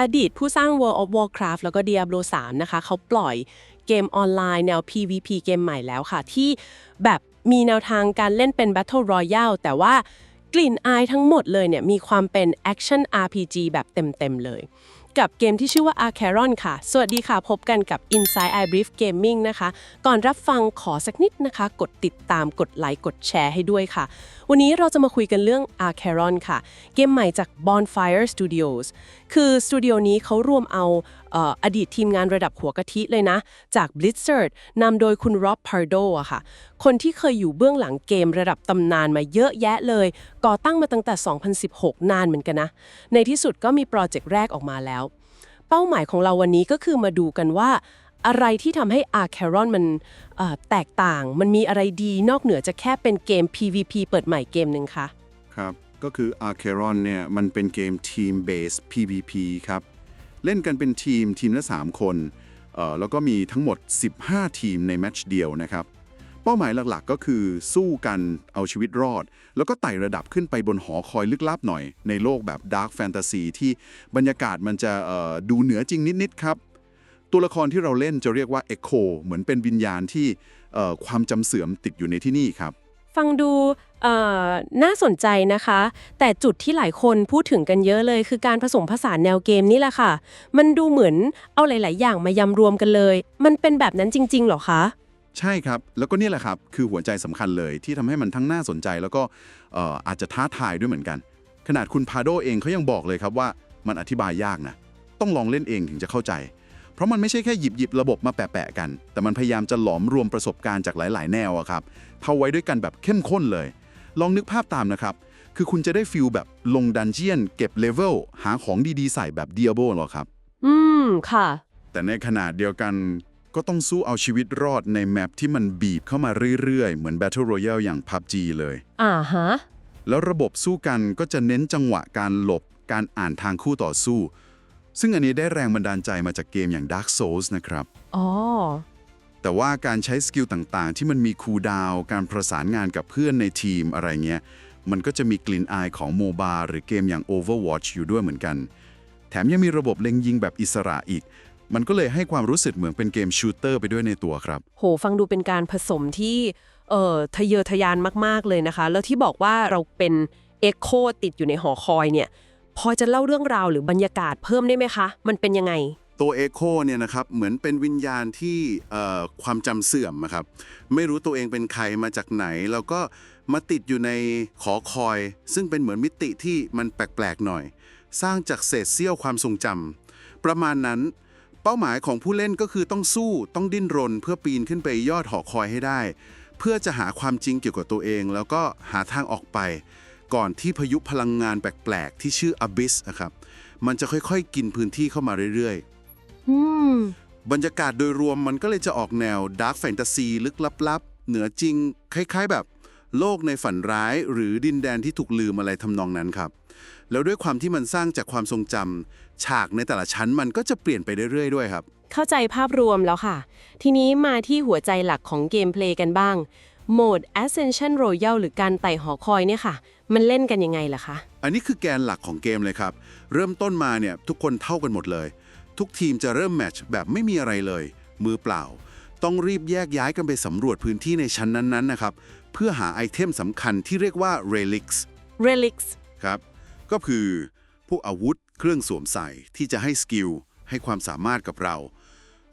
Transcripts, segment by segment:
อดีตผู้สร้าง World of Warcraft แล้วก็ Diablo 3 นะคะ เขาปล่อยเกมออนไลน์แนว PVP เกมใหม่แล้วค่ะ ที่แบบมีแนวทางการเล่นเป็น Battle Royale แต่ว่ากลิ่นอายทั้งหมดเลยเนี่ยมีความเป็น Action RPG แบบเต็ม ๆ เลย กับเกมที่ชื่อว่า Acheron ค่ะ สวัสดีค่ะ พบกันกับ Inside I Brief Gaming นะคะ ก่อนรับฟังขอสักนิดนะคะ กดติดตามกดไลค์กดแชร์ให้ด้วยค่ะ วันนี้เราจะมาคุยกันเรื่อง a r c h e r o n ค่ะ เกมใหม่จาก Bonfire Studios คือสตูดิโอนี้เขารวมเอาเอ่ออดีตทีมงานระดับหัวกะทิเลยนะ จาก Blizzard นำโดยคุณ Rob Pardo อะค่ะ คนที่เคยอยู่เบื้องหลังเกมระดับตำนานมาเยอะแยะเลย ก่อตั้งมาตั้งแต่ 2016 นานเหมือนกันนะ ในที่สุดก็มีโปรเจกต์แรกออกมาแล้ว เป้าหมายของเราวันนี้ก็คือมาดูกันว่า อะไรที่ทำให้ a r c a r o n มันแตกต่าง มันมีอะไรดีนอกเหนือจะแค่เป็นเกม PVP เปิดใหม่เกมหนึ่งคะครับ ก็คือ a r c h e r o n เนี่ยมันเป็นเกมทีม based PVP ครับ เล่นกันเป็นทีมทีมละ 3 คนเอ่อแล้วก็มีทั้งหมด 15 ทีมในแมตช์เดียวนะครับ เป้าหมายหลักๆก็คือสู้กันเอาชีวิตรอด แล้วก็ไต่ระดับขึ้นไปบนหอคอยลึกลับหน่อย ในโลกแบบ Dark Fantasy ที่บรรยากาศมันจะเอ่อดูเหนือจริงนิด ๆ ครับ ตัวละครที่เราเล่นจะเรียกว่า Echo เหมือนเป็นวิญญาณที่เอ่อความจำเสื่อมติดอยู่ในที่นี่ครับ ฟังดูเอ่อน่าสนใจนะคะ แต่จุดที่หลายคนพูดถึงกันเยอะเลย คือการผสมผสานแนวเกมนี่แหละค่ะ มันดูเหมือนเอาหลาย ๆ อย่างมายำรวมกันเลย มันเป็นแบบนั้นจริงๆเหรอคะ ใช่ครับ แล้วก็เนี่ยแหละครับ คือหัวใจสำคัญเลยที่ทำให้มันทั้งน่าสนใจ แล้วก็เอ่ออาจจะท้าทายด้วยเหมือนกัน ขนาดคุณพาโดเองเขายังบอกเลยครับว่ามันอธิบายยากนะ ต้องลองเล่นเองถึงจะเข้าใจเพ ราะมันไม่ใช่แค่หยิบหยิบระบบมาแปะๆกัน แต่มันพยายามจะหลอมรวมประสบการณ์จากหลาย ๆ แนวอะครับเข้าไว้ด้วยกันแบบเข้มข้นเลย ลองนึกภาพตามนะครับ คือคุณจะได้ฟิลแบบลงดันเจียน เก็บเลเวล หาของดี ๆ ใส่แบบเดียโบหรอครับ อืม ค่ะ แต่ในขนาดเดียวกันก็ต้องสู้เอาชีวิตรอดในแมปที่มันบีบเข้ามาเรื่อยๆ เหมือน Battle Royale อย่าง PUBG เลย อ่าฮะ แล้วระบบสู้กันก็จะเน้นจังหวะการหลบ การอ่านทางคู่ต่อสู้ ซึ่งอันนี้ได้แรงบันดาลใจมาจากเกมอย่าง Dark Souls นะครับ อ๋อ แต่ว่าการใช้สกิลต่างๆ ที่มันมีคูลดาวน์การประสานงานกับเพื่อนในทีมอะไรเงี้ย มันก็จะมีกลิ่นอายของโมบาหรือเกมอย่าง Overwatch อยู่ด้วยเหมือนกัน แถมยังมีระบบเล็งยิงแบบอิสระอีก มันก็เลยให้ความรู้สึกเหมือนเป็นเกมชูเตอร์ไปด้วยในตัวครับ โห ฟังดูเป็นการผสมที่เอ่อทะเยอทะยานมากๆเลยนะคะ แล้วที่บอกว่าเราเป็นเอ็กโคติดอยู่ในหอคอยเนี่ย พอจะเล่าเรื่องราวหรือบรรยากาศเพิ่มได้ไหมคะ มันเป็นยังไง ตัวเอโคเนี่ยนะครับเหมือนเป็นวิญญาณที่เอ่อความจำเสื่อมอะครับไม่รู้ตัวเองเป็นใครมาจากไหน แล้วก็มาติดอยู่ในขอคอย ซึ่งเป็นเหมือนมิติที่มันแปลกๆหน่อย สร้างจากเศษเสี้ยวความทรงจำประมาณนั้น เป้าหมายของผู้เล่นก็คือต้องสู้ต้องดิ้นรน เพื่อปีนขึ้นไปยอดหอคอยให้ได้ เพื่อจะหาความจริงเกี่ยวกับตัวเอง แล้วก็หาทางออกไป ก่อนที่พายุพลังงานแปลก ๆ ที่ชื่อ Abyss นะครับมันจะค่อยๆ กินพื้นที่เข้ามาเรื่อยๆอืมบรรยากาศโดยรวมมันก็เลยจะออกแนวดาร์กแฟนตาซีลึกลับ ๆ เหนือจริง คล้าย ๆ แบบ โลกในฝันร้าย หรือดินแดนที่ถูกลืมอะไรทำนองนั้นครับ แล้วด้วยความที่มันสร้างจากความทรงจำฉากในแต่ละชั้นมันก็จะเปลี่ยนไปเรื่อยๆด้วยครับ เข้าใจภาพรวมแล้วค่ะ ทีนี้มาที่หัวใจหลักของเกมเพลย์กันบ้าง โหมด Ascension Royal หรือการไต่หอคอยเนี่ยค่ะ มันเล่นกันยังไงล่ะคะ อันนี้คือแกนหลักของเกมเลยครับ เริ่มต้นมาเนี่ยทุกคนเท่ากันหมดเลย ทุกทีมจะเริ่มแมตช์แบบไม่มีอะไรเลย มือเปล่า ต้องรีบแยกย้ายกันไปสำรวจพื้นที่ในชั้นนั้นๆนะครับ เพื่อหาไอเทมสำคัญที่เรียกว่า relics Relics ครับ ก็คือพวกอาวุธเครื่องสวมใส่ที่จะให้สกิลให้ความสามารถกับเรา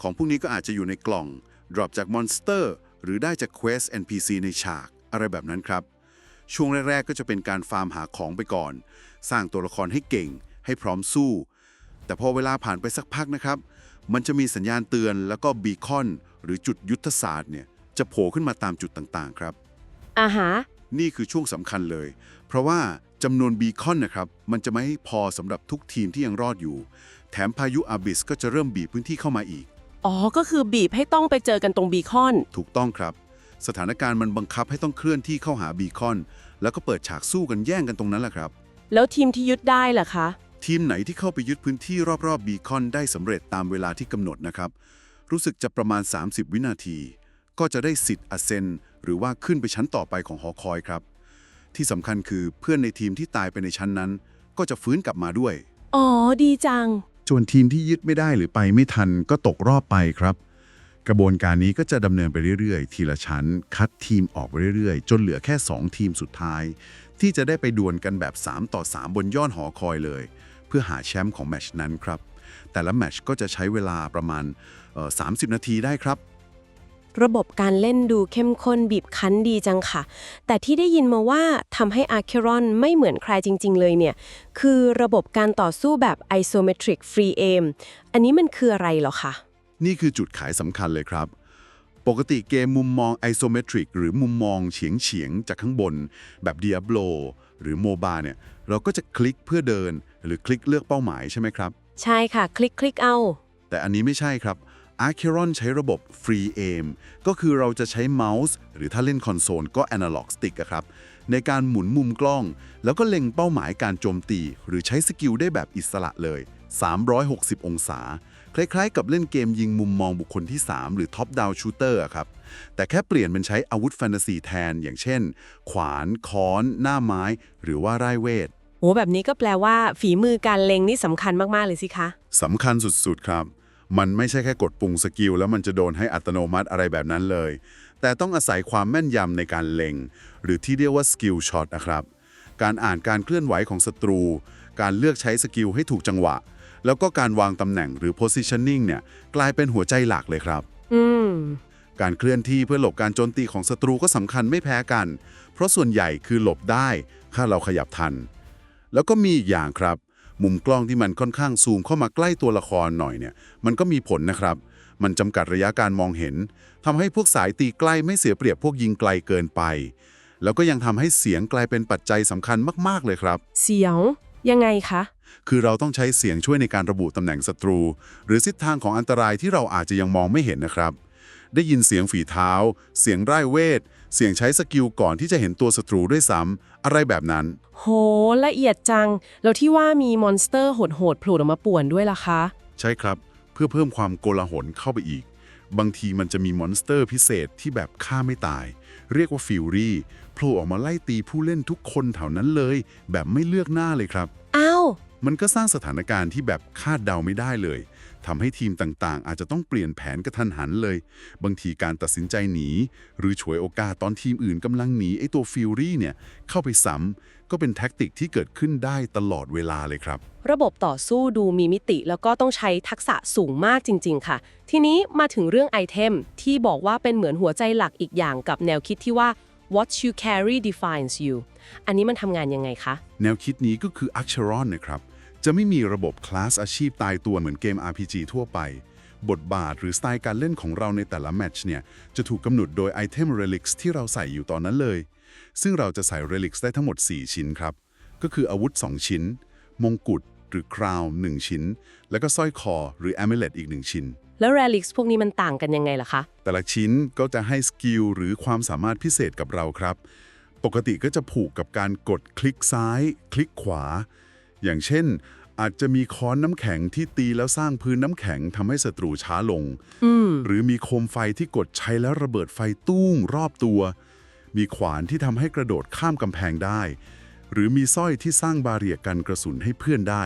ของพวกนี้ก็อาจจะอยู่ในกล่องดรอปจากมอนสเตอร์ หรือได้จากเควส NPC ในฉาก อะไรแบบนั้นครับ ช่วงแรก ๆ ก็จะเป็นการฟาร์มหาของไปก่อน สร้างตัวละครให้เก่ง ให้พร้อมสู้ แต่พอเวลาผ่านไปสักพักนะครับ มันจะมีสัญญาณเตือนแล้วก็บีคอน หรือจุดยุทธศาสตร์เนี่ยจะโผล่ขึ้นมาตามจุดต่างๆ ครับอ่าฮะนี่คือช่วงสำคัญเลย เพราะว่าจำนวนบีคอนนะครับมันจะไม่ให้พอสำหรับทุกทีมที่ยังรอดอยู่ แถมพายุอาบิสก็จะเริ่มบีบพื้นที่เข้ามาอีก อ๋อ ก็คือบีบให้ต้องไปเจอกันตรงบีคอน ถูกต้องครับ สถานการณ์มันบังคับให้ต้องเคลื่อนที่เข้าหาบีคอน แล้วก็เปิดฉากสู้กันแย่งกันตรงนั้นแหละครับ แล้วทีมที่ยึดได้ล่ะคะ ทีมไหนที่เข้าไปยึดพื้นที่รอบๆบีคอนได้สำเร็จตามเวลาที่กำหนดนะครับ รู้สึกจะประมาณ 30 วินาที ก็จะได้สิทธิ์อเซนหรือว่าขึ้นไปชั้นต่อไปของหอคอยครับ ที่สำคัญคือเพื่อนในทีมที่ตายไปในชั้นนั้น ก็จะฟื้นกลับมาด้วย อ๋อ ดีจัง จนทีมที่ยึดไม่ได้หรือไปไม่ทันก็ตกรอบไปครับ กระบวนการนี้ก็จะดำเนินไปเรื่อยๆ ทีละชั้น คัดทีมออกไปเรื่อยๆ จนเหลือแค่ 2 ทีมสุดท้าย ที่จะได้ไปดวลกันแบบ 3 ต่อ 3 บนยอดหอคอยเลย เพื่อหาแชมป์ของแมชนั้นครับแต่ละแมชก็จะใช้เวลาประมาณ 30 นาทีได้ครับ ระบบการเล่นดูเข้มข้นบีบคั้นดีจังค่ะ แต่ที่ได้ยินมาว่าทำให้อาร์เครอนไม่เหมือนใครจริง ๆ เลยเนี่ย คือระบบการต่อสู้แบบ isometric free aim อันนี้มันคืออะไรเหรอคะนี่คือจุดขายสำคัญเลยครับ ปกติเกมมุมมอง isometric หรือมุมมองเฉียงเฉียงๆจากข้างบน แบบ Diablo หรือ MOBA เนี่ยเราก็จะคลิกเพื่อเดิน หรือคลิกเลือกเป้าหมายใช่ไหมครับ ใช่ค่ะ คลิกคลิกเอา แต่อันนี้ไม่ใช่ครับ Archeron ใช้ระบบ Free Aim ก็คือเราจะใช้เมาส์หรือถ้าเล่นคอนโซลก็ Analog Stick อะครับ ในการหมุนมุมกล้อง แล้วก็เล็งเป้าหมายการโจมตี หรือใช้สกิลได้แบบอิสระเลย 360 องศา คล้ายๆ กับเล่นเกมยิงมุมมองบุคคลที่ 3 หรือ Top Down Shooter อะครับ แต่แค่เปลี่ยนเป็นใช้อาวุธแฟนตาซีแทน อย่างเช่น ขวาน ค้อน หน้าไม้ หรือว่าร่ายเวทโหแบบนี้ก็แปลว่า ฝีมือการเล็งนี่สำคัญมากๆเลยสิคะสำคัญสุดๆครับ มันไม่ใช่แค่กดปุ่มสกิลแล้วมันจะโดนให้อัตโนมัติอะไรแบบนั้นเลย แต่ต้องอาศัยความแม่นยำในการเล็ง หรือที่เรียกว่าสกิลช็อตนะครับ การอ่านการเคลื่อนไหวของศัตรู การเลือกใช้สกิลให้ถูกจังหวะ แล้วก็การวางตำแหน่งหรือ positioning เนี่ยกลายเป็นหัวใจหลักเลยครับอืมการเคลื่อนที่เพื่อหลบการโจมตีของศัตรูก็สำคัญไม่แพ้กัน เพราะส่วนใหญ่คือหลบได้ถ้าเราขยับทัน แล้วก็มีอีกอย่างครับ มุมกล้องที่มันค่อนข้างซูมเข้ามาใกล้ตัวละครหน่อยเนี่ย มันก็มีผลนะครับ มันจำกัดระยะการมองเห็นทำให้พวกสายตีใกล้ไม่เสียเปรียบพวกยิงไกลเกินไป แล้วก็ยังทำให้เสียงกลายเป็นปัจจัยสำคัญมาก ๆ เลยครับ เสียงยังไงคะ คือเราต้องใช้เสียงช่วยในการระบุตำแหน่งศัตรู หรือทิศทางของอันตรายที่เราอาจจะยังมองไม่เห็นนะครับ ได้ยินเสียงฝีเท้า เสียงร่ายเวท เสียงใช้สกิลก่อนที่จะเห็นตัวศัตรูด้วยซ้ำอะไรแบบนั้น โห ละเอียดจัง แล้วที่ว่ามีมอนสเตอร์โหดๆโผล่ออกมาป่วนด้วยล่ะคะ ใช่ครับ เพื่อเพิ่มความโกลาหลเข้าไปอีก บางทีมันจะมีมอนสเตอร์พิเศษที่แบบฆ่าไม่ตาย เรียกว่าฟิวรี่โผล่ออกมาไล่ตีผู้เล่นทุกคนแถวนั้นเลย แบบไม่เลือกหน้าเลยครับ อ้าว มันก็สร้างสถานการณ์ที่แบบคาดเดาไม่ได้เลย ทำให้ทีมต่างๆ อาจจะต้องเปลี่ยนแผนกระทันหันเลย บางทีการตัดสินใจหนี หรือฉวยโอกาสตอนทีมอื่นกำลังหนีไอ้ตัวฟิวรี่เนี่ยเข้าไปซ้ำก็เป็นแท็กติกที่เกิดขึ้นได้ตลอดเวลาเลยครับ ระบบต่อสู้ดูมีมิติแล้วก็ต้องใช้ทักษะสูงมากจริง ๆ ค่ะ ทีนี้มาถึงเรื่องไอเทมที่บอกว่าเป็นเหมือนหัวใจหลักอีกอย่างกับแนวคิดที่ว่า what you carry defines you อันนี้มันทำงานยังไงคะ แนวคิดนี้ก็คือ a c h e r o n นะครับ จะไม่มีระบบคลาสอาชีพตายตัวเหมือนเกม RPG ทั่วไป บทบาทหรือสไตล์การเล่นของเราในแต่ละแมตช์เนี่ย จะถูกกำหนดโดยไอเทม Relics ที่เราใส่อยู่ตอนนั้นเลย ซึ่งเราจะใส่ Relics ได้ทั้งหมด 4 ชิ้นครับ ก็คืออาวุธ 2 ชิ้น มงกุฎหรือคราว1ชิ้น แล้วก็สร้อยคอหรือ Amulet อีก 1 ชิ้น แล้ว relics พวกนี้มันต่างกันยังไงล่ะคะ แต่ละชิ้นก็จะให้สกิลหรือความสามารถพิเศษกับเราครับ ปกติก็จะผูกกับการกดคลิกซ้าย คลิกขวา อย่างเช่น อาจจะมีค้อนน้ำแข็งที่ตีแล้วสร้างพื้นน้ำแข็งทำให้ศัตรูช้าลงอืมหรือมีโคมไฟที่กดใช้แล้วระเบิดไฟตุ้งรอบตัว มีขวานที่ทำให้กระโดดข้ามกำแพงได้ หรือมีสร้อยที่สร้างบาเรียกันกระสุนให้เพื่อนได้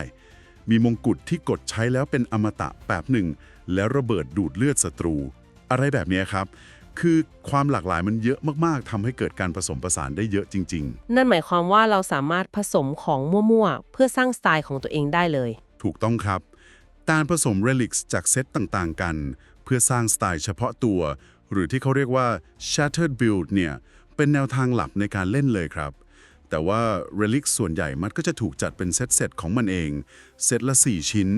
มีมงกุฎที่กดใช้แล้วเป็นอมตะแบบหนึ่ง แล้วระเบิดดูดเลือดศัตรู อะไรแบบเนี้ยครับ คือความหลากหลายมันเยอะมากๆทำให้เกิดการผสมผสานได้เยอะจริงๆนั่นหมายความว่าเราสามารถผสมของมั่วๆ เพื่อสร้างสไตล์ของตัวเองได้เลยถูกต้องครับ การผสม relics จากเซตต่างๆกัน เพื่อสร้างสไตล์เฉพาะตัว หรือที่เขาเรียกว่า shattered build เนี่ยเป็นแนวทางหลักในการเล่นเลยครับ แต่ว่า relics ส่วนใหญ่มันก็จะถูกจัดเป็นเซตเซตๆของมันเอง เซตละ 4 ชิ้น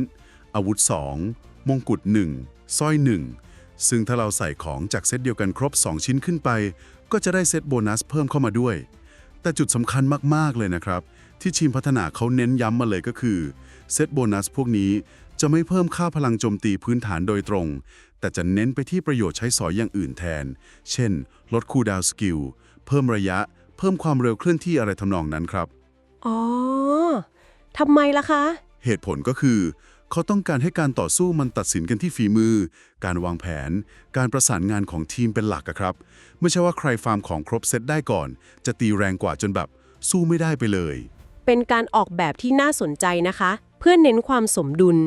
อาวุธ 2 มงกุฎ1สร้อย 1 ซึ่งถ้าเราใส่ของจากเซตเดียวกันครบ 2 ชิ้นขึ้นไป ก็จะได้เซตโบนัสเพิ่มเข้ามาด้วย แต่จุดสำคัญมาก ๆ เลยนะครับ ที่ทีมพัฒนาเขาเน้นย้ำมาเลยก็คือเซตโบนัสพวกนี้จะไม่เพิ่มค่าพลังโจมตีพื้นฐานโดยตรง แต่จะเน้นไปที่ประโยชน์ใช้สอยอย่างอื่นแทน เช่น ลดคูลดาวน์สกิล เพิ่มระยะ เพิ่มความเร็วเคลื่อนที่อะไรทำนองนั้นครับ อ๋อทำไมล่ะคะ เหตุผลก็คือ เขาต้องการให้การต่อสู้มันตัดสินกันที่ฝีมือ การวางแผน การประสานงานของทีมเป็นหลักอะครับ ไม่ใช่ว่าใครฟาร์มของครบเซตได้ก่อน จะตีแรงกว่าจนแบบสู้ไม่ได้ไปเลย เป็นการออกแบบที่น่าสนใจนะคะ เพื่อเน้นความสมดุล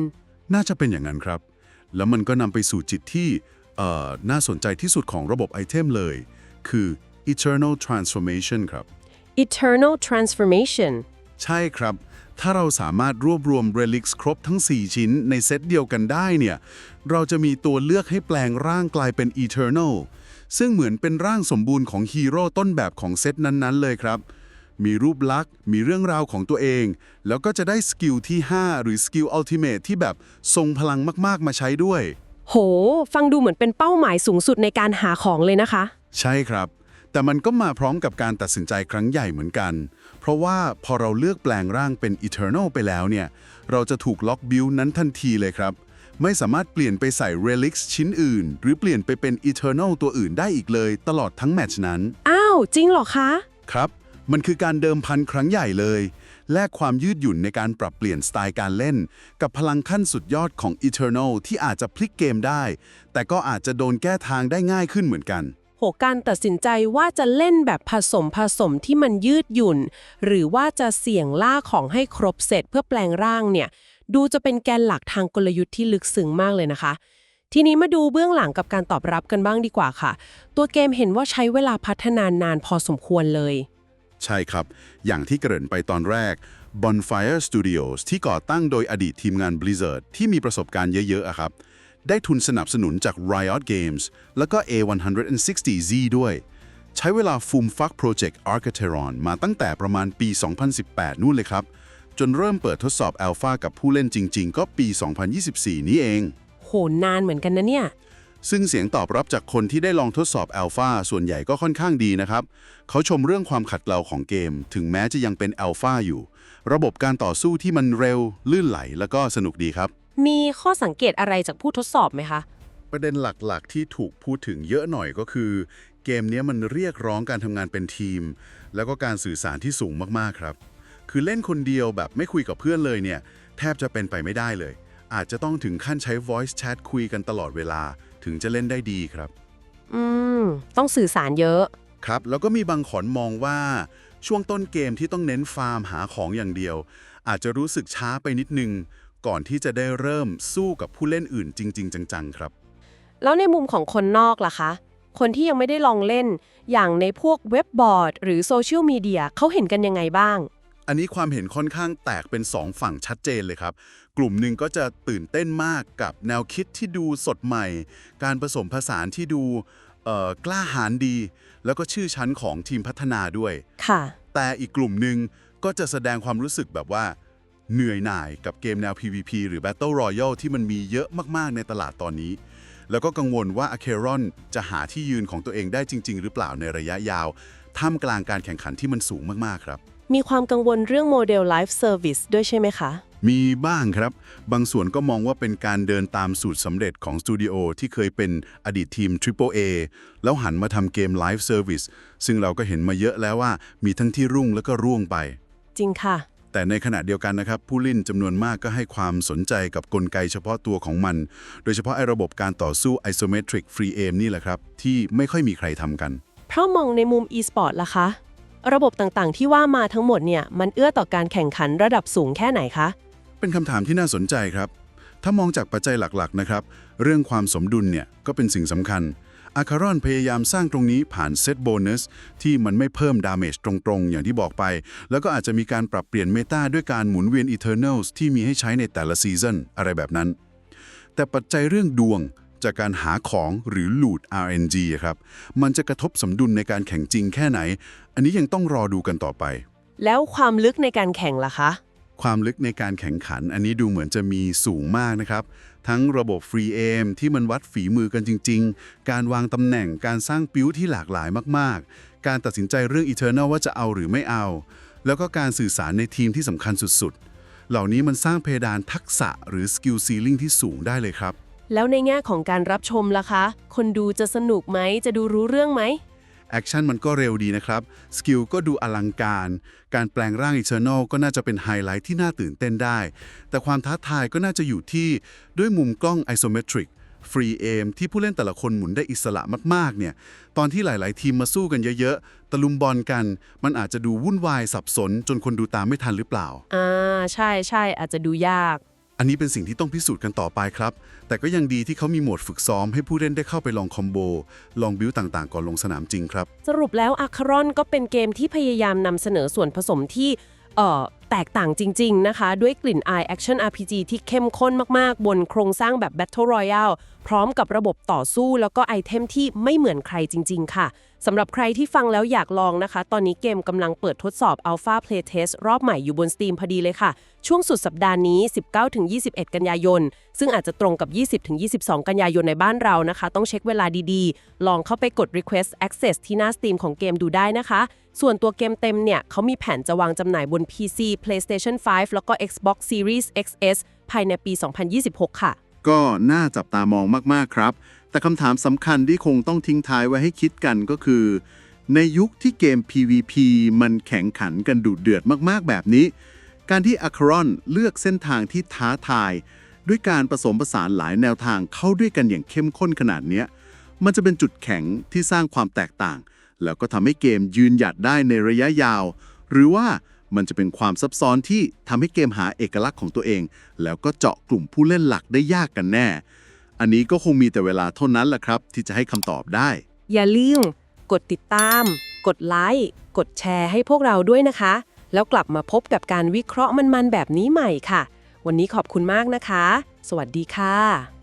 น่าจะเป็นอย่างนั้นครับ แล้วมันก็นำไปสู่จิตที่เอ่อน่าสนใจที่สุดของระบบไอเทมเลย คือ eternal transformation ครับ eternal transformation ใช่ครับ ถ้าเราสามารถรวบรวม relics ครบทั้ง 4 ชิ้นในเซตเดียวกันได้เนี่ย เราจะมีตัวเลือกให้แปลงร่างกลายเป็น eternal ซึ่งเหมือนเป็นร่างสมบูรณ์ของฮีโร่ต้นแบบของเซตนั้นๆ เลยครับ มีรูปลักษณ์ มีเรื่องราวของตัวเอง แล้วก็จะได้สกิลที่ 5 หรือสกิลอัลติเมทที่แบบทรงพลังมากๆ มาใช้ด้วย โห ฟังดูเหมือนเป็นเป้าหมายสูงสุดในการหาของเลยนะคะ ใช่ครับ แต่มันก็มาพร้อมกับการตัดสินใจครั้งใหญ่เหมือนกัน เพราะว่าพอเราเลือกแปลงร่างเป็น Eternal ไปแล้วเนี่ย เราจะถูกล็อกบิลนั้นทันทีเลยครับ ไม่สามารถเปลี่ยนไปใส่ Relics ชิ้นอื่น หรือเปลี่ยนไปเป็น Eternal ตัวอื่นได้อีกเลย ตลอดทั้งแมตช์นั้น อ้าว จริงเหรอคะ ครับ มันคือการเดิมพันครั้งใหญ่เลย แลกความยืดหยุ่นในการปรับเปลี่ยนสไตล์การเล่น กับพลังขั้นสุดยอดของ Eternal ที่อาจจะพลิกเกมได้ แต่ก็อาจจะโดนแก้ทางได้ง่ายขึ้นเหมือนกัน โหการตัดสินใจว่าจะเล่นแบบผสมผสมที่มันยืดหยุ่น หรือว่าจะเสี่ยงล่าของให้ครบเสร็จเพื่อแปลงร่างเนี่ยดูจะเป็นแกนหลักทางกลยุทธ์ที่ลึกซึ้งมากเลยนะคะ ทีนี้มาดูเบื้องหลังกับการตอบรับกันบ้างดีกว่าค่ะ ตัวเกมเห็นว่าใช้เวลาพัฒนานานพอสมควรเลย ใช่ครับ อย่างที่เกริ่นไปตอนแรก Bonfire Studios ที่ก่อตั้งโดยอดีตทีมงาน Blizzard ที่มีประสบการณ์เยอะๆอะครับ ได้ทุนสนับสนุนจาก Riot Games แล้วก็ A160Z ด้วย ใช้เวลาฟูมฟักโปรเจกต์ Arcateron มาตั้งแต่ประมาณปี 2018 นู่นเลยครับ จนเริ่มเปิดทดสอบ Alpha กับผู้เล่นจริง ๆ ก็ปี 2024 นี้เอง โห นานเหมือนกันนะเนี่ย ซึ่งเสียงตอบรับจากคนที่ได้ลองทดสอบ Alpha ส่วนใหญ่ก็ค่อนข้างดีนะครับ เขาชมเรื่องความขัดเกลาของเกม ถึงแม้จะยังเป็น Alpha อยู่ ระบบการต่อสู้ที่มันเร็วลื่นไหลแล้วก็สนุกดีครับ มีข้อสังเกตอะไรจากผู้ทดสอบไหมคะ ประเด็นหลักๆ ที่ถูกพูดถึงเยอะหน่อยก็คือ เกมเนี้ยมันเรียกร้องการทำงานเป็นทีม แล้วก็การสื่อสารที่สูงมากๆครับ คือเล่นคนเดียวแบบไม่คุยกับเพื่อนเลยเนี่ย แทบจะเป็นไปไม่ได้เลย อาจจะต้องถึงขั้นใช้ voice chat คุยกันตลอดเวลา ถึงจะเล่นได้ดีครับ อืม ต้องสื่อสารเยอะ ครับ แล้วก็มีบางขอนมองว่า ช่วงต้นเกมที่ต้องเน้นฟาร์มหาของอย่างเดียว อาจจะรู้สึกช้าไปนิดนึง ก่อนที่จะได้เริ่มสู้กับผู้เล่นอื่นจริง ๆ จังๆ ครับ แล้วในมุมของคนนอกล่ะคะ คนที่ยังไม่ได้ลองเล่น อย่างในพวกเว็บบอร์ด หรือโซเชียลมีเดียเขาเห็นกันยังไงบ้าง อันนี้ความเห็นค่อนข้างแตกเป็น 2 ฝั่งชัดเจนเลยครับ กลุ่มหนึ่งก็จะตื่นเต้นมากกับแนวคิดที่ดูสดใหม่ การผสมผสานที่ดูเอ่อกล้าหาญดี แล้วก็ชื่อชั้นของทีมพัฒนาด้วย ค่ะ แต่อีกกลุ่มหนึ่งก็จะแสดงความรู้สึกแบบว่า เหนื่อยหน่ายกับเกมแนว PVP หรือ Battle Royale ที่มันมีเยอะมากๆในตลาดตอนนี้ แล้วก็กังวลว่า a c e r o n จะหาที่ยืนของตัวเองได้จริง ๆ หรือเปล่าในระยะยาว ท่ามกลางการแข่งขันที่มันสูงมากๆครับ มีความกังวลเรื่องโมเดลไลฟ์เซอร์วิสด้วยใช่ไหมคะ มีบ้างครับ บางส่วนก็มองว่าเป็นการเดินตามสูตรสำเร็จของสตูดิโอที่เคยเป็นอดีตทีม Triple A แล้วหันมาทำเกม Live Service ซึ่งเราก็เห็นมาเยอะแล้วว่ามีทั้งที่รุ่งแล้วก็ร่วงไป จริงค่ะ แต่ในขณะเดียวกันนะครับ ผู้เล่นจำนวนมากก็ให้ความสนใจกับกลไกเฉพาะตัวของมัน โดยเฉพาะไอ้ระบบการต่อสู้ Isometric Free Aim นี่แหละครับ ที่ไม่ค่อยมีใครทำกัน เพราะมองในมุม e-sport ล่ะคะ ระบบต่างๆ ที่ว่ามาทั้งหมดเนี่ยมันเอื้อต่อการแข่งขันระดับสูงแค่ไหนคะ เป็นคำถามที่น่าสนใจครับ ถ้ามองจากปัจจัยหลักๆนะครับ เรื่องความสมดุลเนี่ยก็เป็นสิ่งสำคัญ อาคารอนพยายามสร้างตรงนี้ผ่านเซตโบนัสที่มันไม่เพิ่มดาเมจตรงๆ อย่างที่บอกไป แล้วก็อาจจะมีการปรับเปลี่ยนเมตาด้วยการหมุนเวียน Eternals ที่มีให้ใช้ในแต่ละซีซันอะไรแบบนั้น แต่ปัจจัยเรื่องดวงจากการหาของหรือ loot RNG อะครับ มันจะกระทบสมดุลในการแข่งจริงแค่ไหน อันนี้ยังต้องรอดูกันต่อไป แล้วความลึกในการแข่งล่ะคะ ความลึกในการแข่งขัน อันนี้ดูเหมือนจะมีสูงมากนะครับ ทั้งระบบฟรีเอมที่มันวัดฝีมือกันจริง ๆ การวางตำแหน่งการสร้างปิ้วที่หลากหลายมากๆ การตัดสินใจเรื่อง Eternal ว่าจะเอาหรือไม่เอา แล้วก็การสื่อสารในทีมที่สำคัญสุดๆ เหล่านี้มันสร้างเพดานทักษะหรือสกิลซีลิงที่สูงได้เลยครับแล้วในแง่ของการรับชมล่ะคะ คนดูจะสนุกไหม จะดูรู้เรื่องไหม แอคชั่นมันก็เร็วดีนะครับ สกิลก็ดูอลังการ การแปลงร่าง Eternal ก็น่าจะเป็นไฮไลท์ที่น่าตื่นเต้นได้ แต่ความท้าทายก็น่าจะอยู่ที่ด้วยมุมกล้อง Isometric ฟรีเอมที่ผู้เล่นแต่ละคนหมุนได้อิสระมากๆเนี่ยตอนที่หลาย ๆ ทีมมาสู้กันเยอะ ๆ ตะลุมบอลกัน มันอาจจะดูวุ่นวายสับสน จนคนดูตามไม่ทันหรือเปล่า อ่า ใช่ใช่อาจจะดูยาก อันนี้เป็นสิ่งที่ต้องพิสูจน์กันต่อไปครับ แต่ก็ยังดีที่เขามีโหมดฝึกซ้อมให้ผู้เล่นได้เข้าไปลองคอมโบ ลองบิวต่างๆ ก่อนลงสนามจริงครับ สรุปแล้วอาคารอนก็เป็นเกมที่พยายามนำเสนอส่วนผสมที่ แตกต่างจริง ๆ นะคะ ด้วยกลิ่นอายแอคชั่น RPG ที่เข้มข้นมาก ๆ บนโครงสร้างแบบ Battle Royale พร้อมกับระบบต่อสู้แล้วก็ไอเทมที่ไม่เหมือนใครจริง ๆ ค่ะสำหรับใครที่ฟังแล้วอยากลองนะคะ ตอนนี้เกมกำลังเปิดทดสอบ Alpha Playtest รอบใหม่อยู่บน Steam พอดีเลยค่ะ ช่วงสุดสัปดาห์นี้ 19-21 กันยายน ซึ่งอาจจะตรงกับ 20-22 กันยายนในบ้านเรานะคะ ต้องเช็คเวลาดีๆ ลองเข้าไปกด request access ที่หน้า Steam ของเกมดูได้นะคะ ส่วนตัวเกมเต็มเนี่ยเขามีแผนจะวางจำหน่ายบน PC PlayStation 5 แล้วก็ Xbox Series XS ภายในปี 2026 ค่ะ ก็น่าจับตามองมาก ๆ ครับ แต่คำถามสำคัญที่คงต้องทิ้งท้ายไว้ให้คิดกันก็คือ ในยุคที่เกม PVP มันแข่งขันกันดุเดือดมากๆ แบบนี้ การที่อ c คารอนเลือกเส้นทางที่ท้าทาย ด้วยการผสมผสานหลายแนวทางเข้าด้วยกันอย่างเข้มข้นขนาดนี้มันจะเป็นจุดแข็งที่สร้างความแตกต่าง แล้วก็ทำให้เกมยืนหยัดได้ในระยะยาว หรือว่ามันจะเป็นความซับซ้อนที่ทำให้เกมหาเอกลักษณ์ของตัวเอง แล้วก็เจาะกลุ่มผู้เล่นหลักได้ยากกันแน่ อันนี้ก็คงมีแต่เวลาเท่านั้นแหละครับ ที่จะให้คำตอบได้ อย่าลืมกดติดตาม กดไลค์ กดแชร์ให้พวกเราด้วยนะคะ แล้วกลับมาพบกับการวิเคราะห์มันๆแบบนี้ใหม่ค่ะ วันนี้ขอบคุณมากนะคะ สวัสดีค่ะ